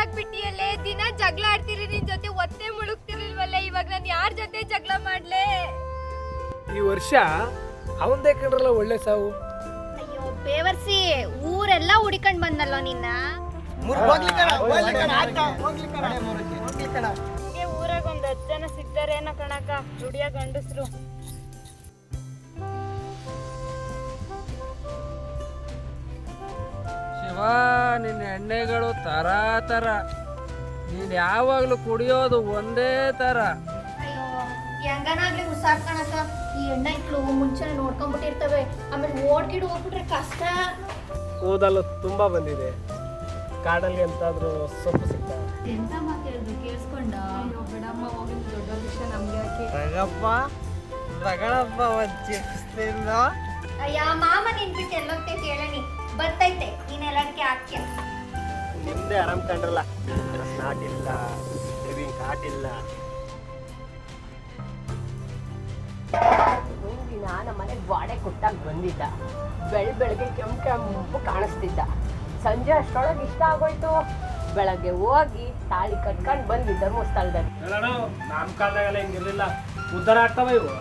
ಆಗ್ಬಿಟ್ಟಿಯಲ್ಲೇ ದಿನ ಜಗಳ ಆಡ್ತೀರಿ ನಿನ್ ಜೊತೆ ಒತ್ತೆ ಮುಳುಗ್ತಿರ್ಲಿಲ್ವಲ್ಲ? ಇವಾಗ ನಾನು ಯಾರ ಜೊತೆ ಜಗಳ ಮಾಡ್ಲೆ? ಈ ವರ್ಷ ಅವಂದೇ ಕಂಡ್ರಲ್ಲ ಒಳ್ಳೆ ಸಾವು? ಅಯ್ಯೋ ಬೇವರ್ಸಿ ಊರೆಲ್ಲ ಹುಡಿಕೊಂಡ್ ಬಂದಲ್ಲ ನಿನ್ನ? ಹಂಗೆ ಊರಾಗ ಒಂದ್ ಹತ್ತು ಜನ ಸಿಗ್ತಾರೇನೋ ಕಣಕ ದುಡಿಯ ಗಂಡಸ್ರು. ನಿನ್ನ ಎಣ್ಣೆಗಳು ತರ ತರ. ನೀನ್ ಯಾವಾಗ್ಲೂ ಕುಡಿಯೋದು ಒಂದೇ ತರ. ಅಯ್ಯೋ ಹೆಂಗನಾಗ್ಲಿ ಹುಷಾರ್ ಕಣಕ ಈ ಮುಂಚೆ ನೋಡ್ಕೊಂಡ್ಬಿಟ್ಟಿರ್ತವೆ ಆಮೇಲೆ ಓಡ್ಗಿಡ್ ಹೋಗ್ಬಿಟ್ರೆ ಕಷ್ಟ. ಕೂದಲು ತುಂಬಾ ಬಂದಿದೆ. ಕಾಡಲ್ಲಿ ಎಂತಾದ್ರೂ ಸೊಪ್ಪು ಸಿಗ್ತಾ ಎಂತ ಮಾತು ಹೇಳಿದ್ರು ಕೇಳಿಸ್ಕೊಂಡ? ಅಯ್ಯೋ ಬಿಡಮ್ಮ ಹೋಗಿನ ದೊಡ್ಡ ವಿಷಯ ನಮ್ಗೆ ಯಾಕೆ? ರಗಪ್ಪ ರಗಳಪ್ಪ ಅಯ್ಯ ಮಾಮ ನಿನ್ಬಿಟ್ಟು ಎಲ್ಲ ನಿಮ್ದೇ ಆರಾಮ್ ಕಂಡ್ರಲ್ಲ. ಸ್ನಾಟ್ ಇಲ್ಲ ಡ್ರೈವಿಂಗ್ ಕಾಟ್ ಇಲ್ಲ ದಿನ ನಮ್ಮ ಮನೆಗೆ ಬಾಡೆ ಕೊಟ್ಟಾಗ ಬಂದಿದ್ದ. ಬೆಳ ಬೆಳಗ್ಗೆ ಕೆಂಪು ಕೆಂಪು ಕಾಣಿಸ್ತಿದ್ದ. ಸಂಜೆ ಅಷ್ಟೊಳಗೆ ಇಷ್ಟ ಆಗೋಯ್ತು. ಬೆಳಗ್ಗೆ ಹೋಗಿ ತಾಳಿ ಕಟ್ಕೊಂಡು ಬಂದಿದ್ದ ಧರ್ಮಸ್ಥಳದಲ್ಲಿ ನಮ್ಮ ಕಾಲದಾಗೆಲ್ಲ ಹಿಂಗಿರ್ಲಿಲ್ಲ. ಉದ್ದಾರ ಆಗ್ತಾವ ಇವು?